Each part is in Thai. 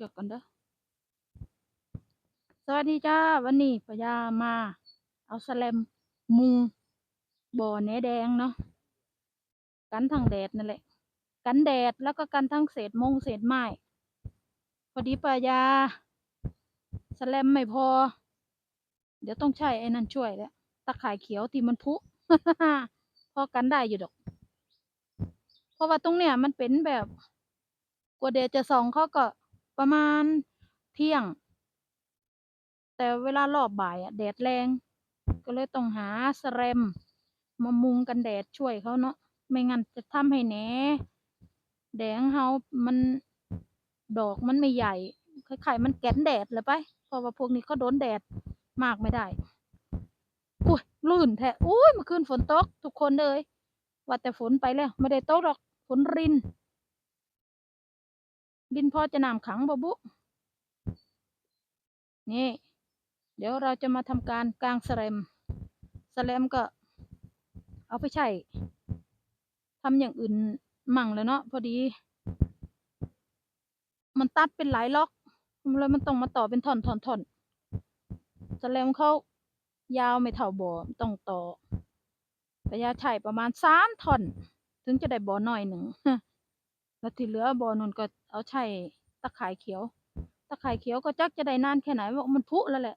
เกี่ยวกันเด้อสวัสดีจ้าวันนี้ปยามา เอาสแลมมุงบ่อแหนแดงเนาะกันทั้งแดดนั่นแหละ กันแดดแล้วก็กันทั้งเศษมงเศษไม้พอดีปยาสแลมไม่พอ เดี๋ยวต้องใช้ไอ้นั่นช่วยแล้วตะข่ายเขียวที่มันพุพอกันได้อยู่ดอก เพราะว่าตรงเนี้ยมันเป็นแบบกว่าแดดจะส่องเขาก็ ประมาณเที่ยง แต่เวลารอบบ่ายอะแดดแรง ก็เลยต้องหาสแลมมามุงกันแดดช่วยเขาเนาะไม่งั้นจะทำให้แหนแดงเฮามันดอกมันไม่ใหญ่คล้ายๆมันแกนแดดเลยไปเพราะว่าพวกนี้เขาโดนแดดมากไม่ได้อุ้ยลื่นแท้อุ้ยเมื่อคืนฝนตก ทุกคนเลย ว่าแต่ฝนไปแล้ว ไม่ได้ตกหรอกฝนริน รินพอจะน้ำขังบ่บุ นี่ เดี๋ยวเราจะมาทำการกลางแสแลมแสแลมก็ เอาไปใช้ทำอย่างอื่นมั่งเลยเนาะพอดี มันตัดเป็นหลายล็อกเลยมันต้องมาต่อเป็นท่อนท่อนท่อนสแลมเขายาวไม่เท่าบ่อต้องต่อระยะใช้ประมาณสามท่อน ถึงจะได้บ่อหน้อยหนึ่ง แล้วที่เหลือบ่อนุ่นก็เอาใช้ตะข่ายเขียว ตะข่ายเขียวก็จักจะได้นานแค่ไหนว่ามันพุแล้วแหละ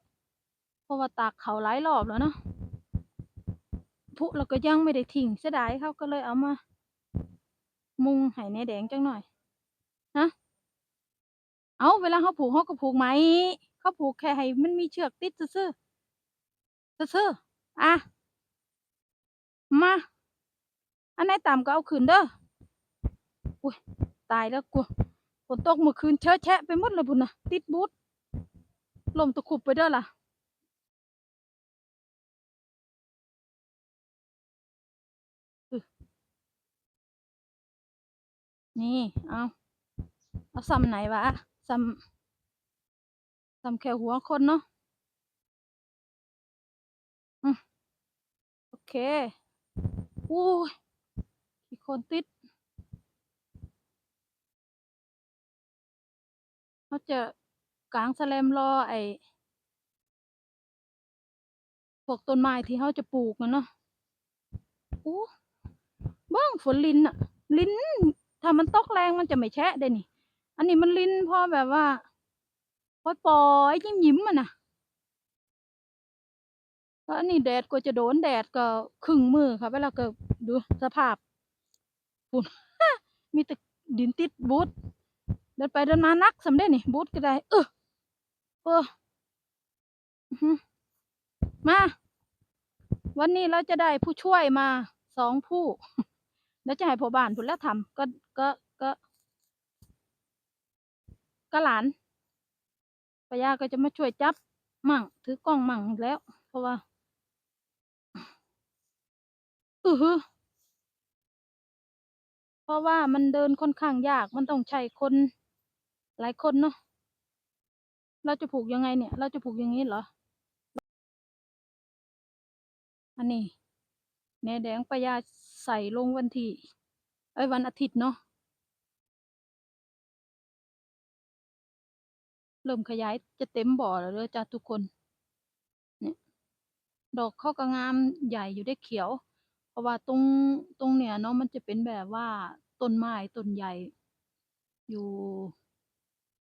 เพราะว่าตากเขาหลายรอบแล้วเนาะพุแล้วก็ยังไม่ได้ทิ้งเสียดายเขาก็เลยเอามา มุงให้ในแดงจังหน่อยนะเอาเวลาเขาผูกเขาก็ผูกไหมเขาผูกแค่ให้มันมีเชือกติดซื่อซื่ออะมา อันไหนต่ำก็เอาขึ้นเด้อ อุ้ยตายแล้วกลัวฝนตกเมื่อคืนเชอะแชะไปหมดเลยพุ่นะติดบูทลมตะคุบไปเด้อล่ะนี่ เอาเอาซ้ำไหนวะซ้ำซ้ำแค่หัวคนเนาะอืมโอเคอู้ยอีกคนติด เขาจะกางแสลมรอไอ้พวกต้นไม้ที่เขาจะปลูกนะเนาะอู้เบ้างฝนลินอะลินถ้ามันตกแรงมันจะไม่แฉะเด้นี่ อันนี้มันลินพอแบบว่าปล่อยปล่อยยิ้มยิ้มๆมันนะแล้วอันนี้แดดก็จะโดนแดดก็ครึ่งมือค่ะเวลาเกิดดูสภาพฝุ่นมีแต่ดินติดบูท ดินไปเดินมานักสำเร็จนี่บูทก็ได้เออเออมา วันนี้เราจะได้ผู้ช่วยมาสองผู้แล้วจะให้พ่อบ้านพุ่นแล้วทำก็ก็ก็ก็หลานปยาก็จะมาช่วยจับมั่งถือกล้องมั่งแล้ว เพราะว่าอือฮึเพราะว่ามันเดินค่อนข้างยากมันต้องใช้คน หลายคนเนาะ เราจะผูกยังไงเนี่ย เราจะผูกอย่างนี้เหรอ อันนี้แหนแดงปายาใส่ลงวันที่ เอ้ยวันอาทิตย์เนาะ เริ่มขยายจะเต็มบ่อแล้วเด้อจ้าทุกคน เนี่ย ดอกเขาก็งามใหญ่อยู่ได้เขียว เพราะว่าตรงตรงเนี่ยเนาะมันจะเป็นแบบว่าต้นไม้ต้นใหญ่อยู่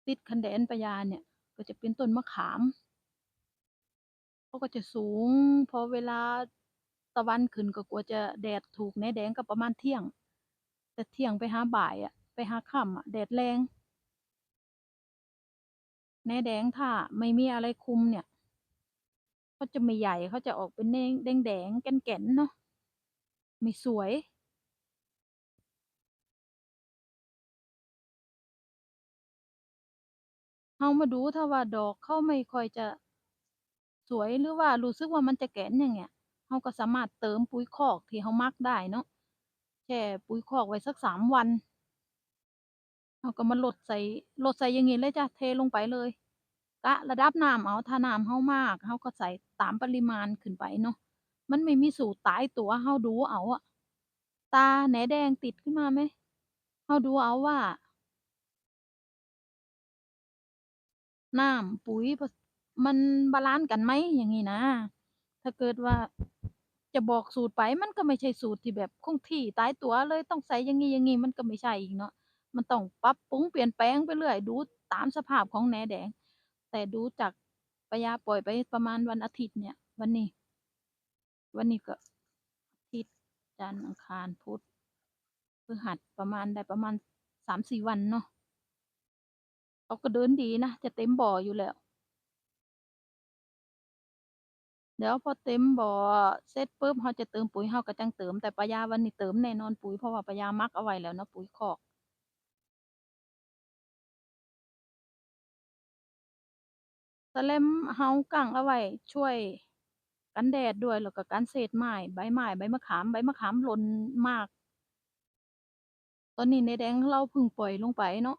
ติดคันแดนปยาเนี่ย ก็จะเป็นต้นมะขามเขาก็จะสูง พอเวลาตะวันขึ้นก็กลัวจะแดดถูกแหนแดงก็ประมาณเที่ยง แต่เที่ยงไปหาบ่ายอะไปหาค่ำอะแดดแรงแหนแดงถ้าไม่มีอะไรคุมเนี่ยเขาจะไม่ใหญ่เขาจะออกเป็นแดงแดงแดงแก่นแก่นๆเนาะไม่สวย เรามาดูถ้าว่าดอกเขาไม่ค่อยจะ สวยหรือว่ารู้สึกว่ามันจะแก่นอย่างเงี้ยเราก็สามารถเติมปุ๋ยคอกที่เรามักได้เนาะแช่ปุ๋ยคอกไว้สักสามวันเราก็มาลดใส่ลดใส่อย่างงี้เลยจ้ะเทลงไปเลยกะระดับน้ำเอาถ้าน้ำเรามากเราก็ใส่ตามปริมาณขึ้นไปเนาะมันไม่มีสูตรตายตัวเราดูเอาอะตาแหนแดงติดขึ้นมาไหมเราดูเอาว่า น้ำ ปุ๋ย มันบาลันซ์กันไหม อย่างงี้นะ ถ้าเกิดว่าจะบอกสูตรไปมันก็ไม่ใช่สูตรที่แบบคงที่ตายตัวเลยต้องใส่อย่างนี้อย่างนี้มันก็ไม่ใช่อีกเนาะ มันต้องปรับปรุงเปลี่ยนแปลงไปเรื่อยดูตามสภาพของแหนแดง แต่ดูจากปยาปล่อยไปประมาณวันอาทิตย์เนี่ย วันนี้ วันนี้ก็อาทิตย์จันทร์อังคารพุธพฤหัสประมาณได้ประมาณ3-4วันเนาะ เขาก็เดินดีนะ จะเต็มบ่ออยู่แล้ว เดี๋ยวพอเต็มบ่อเสร็จปุ๊บเราจะเติมปุ๋ยเราก็จังเติม แต่ป้ายาวันนี้เติมแน่นอนปุ๋ยเพราะว่าป้ายามักเอาไว้แล้วเนาะปุ๋ยคอกแสลมเรากั้งเอาไว้ช่วยกันแดดด้วยแล้วก็กันเศษไม้ใบไม้ใบมะขามใบมะขามหล่นมาก ตอนนี้แหน่แดงเราพิ่งปล่อยลงไปเนาะ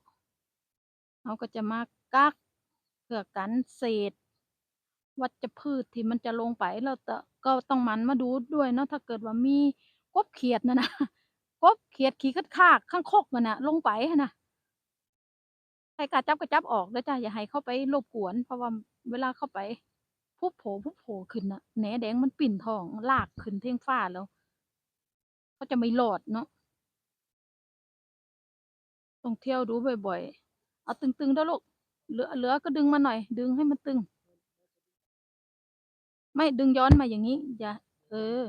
เราก็จะมากักเพื่อกันเศษ วัชพืชที่มันจะลงไปแล้วตะก็ต้องมันมาดูด้วยเนาะถ้าเกิดว่ามีกบเขียดนั่นะกบเขียดขี้คร้าดๆคางคกนั่นนะลงไปนะใครกาจับก็จับออกเด้อจ้ะอย่าให้เข้าไปรบกวน เพราะว่าเวลาเข้าไปพลุบโผขึ้นนะแหนแดงมันปิ่นทองลากขึ้นเทิงฟ้าแล้วเขาจะไม่รอดเนาะต้องเที่ยวดูบ่อยๆ เอาตึงๆด้อลูก เหลือเหลือก็ดึงมาหน่อย ดึงให้มันตึง ไม่ดึงย้อนมาอย่างงี้ อย่า เออ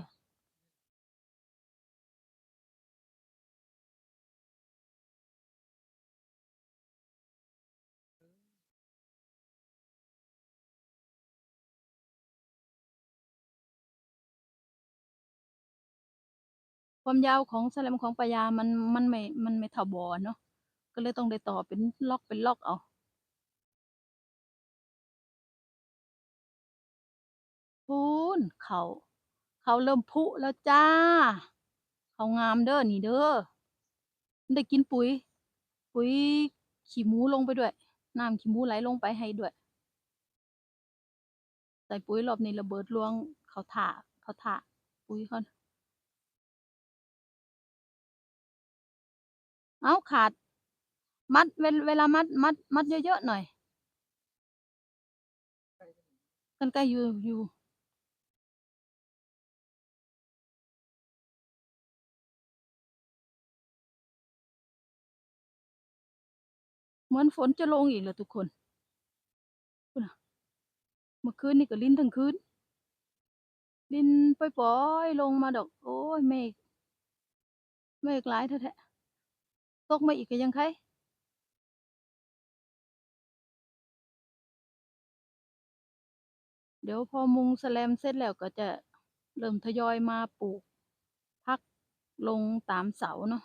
ความยาวของแสลมของป้ายามันมันไม่ มันไม่เท่าบ่อเนาะ ก็เลยต้องได้ต่อเป็นล็อกเป็นล็อกเอาพู้นข้าวข้าเริ่มพุแล้วจ้า เขางามเด้อนี่เด้อได้กินปุ๋ย ปุ๋ยขี้หมูลงไปด้วยน้ำขี้หมูไหลลงไปให้ด้วยใส่ปุ๋ยรอบนี้ระเบิดรวงเขาท่าเขาท่าปุ๋ยเขาอ้าขาด มัดเวเวลามัดมัด มัดเยอะๆหน่อยกรรไกรอยู่อยู่เหมือนฝนจะลงอีกแล้วทุกคนเมื่อคืนนี่ก็รินทั้งคืนรินปล่อยๆลงมาดอก โอ๊ยเมฆเมฆหลายแท้ๆตกมาอีกก็ยังไค เดี๋ยวพอมุงแสลมเสร็จแล้วก็จะเริ่มทยอยมาปลูกผักลงตามเสาเนาะ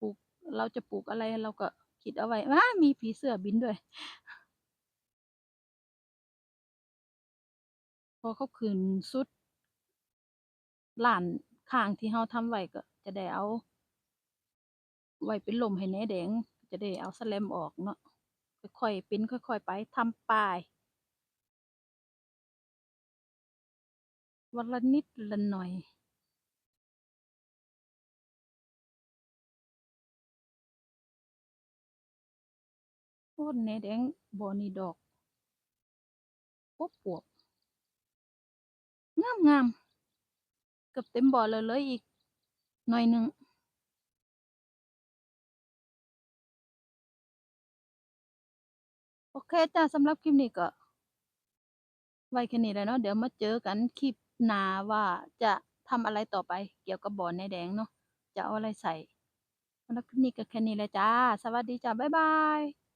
ปลูกเราจะปลูกอะไรเราก็คิดเอาไว้ว้ามีผีเสื้อบินด้วย พอเขาขึ้นสุดหลานข้างที่เราทำไว้ก็จะได้เอา ไว้เป็นร่มให้แน่แดง จะได้เอาแสลมออกเนาะ ค่อยๆเป็นค่อยๆไปทำป้ายวันละนิดละหน่อยโอ้แหน่แดงบอนี้ดอกอวบๆงามๆเกือบเต็มบ่อแล้วเลืออีกหน่อยหนึ่ง เคจ้าสำหรับคลิปนี้ก็ ไว้แค่นี้แหลยเนาะเดี๋ยวมาเจอกันคลิปหน้าว่าจะทำอะไรต่อไปเกี่ยวกับบ่อแหน่แดงเนาะจะเอาอะไรใส่สำหรับคลิปนี้ก็แค่นี้แหละจ้า สวัสดีจ้าบ๊ายบาย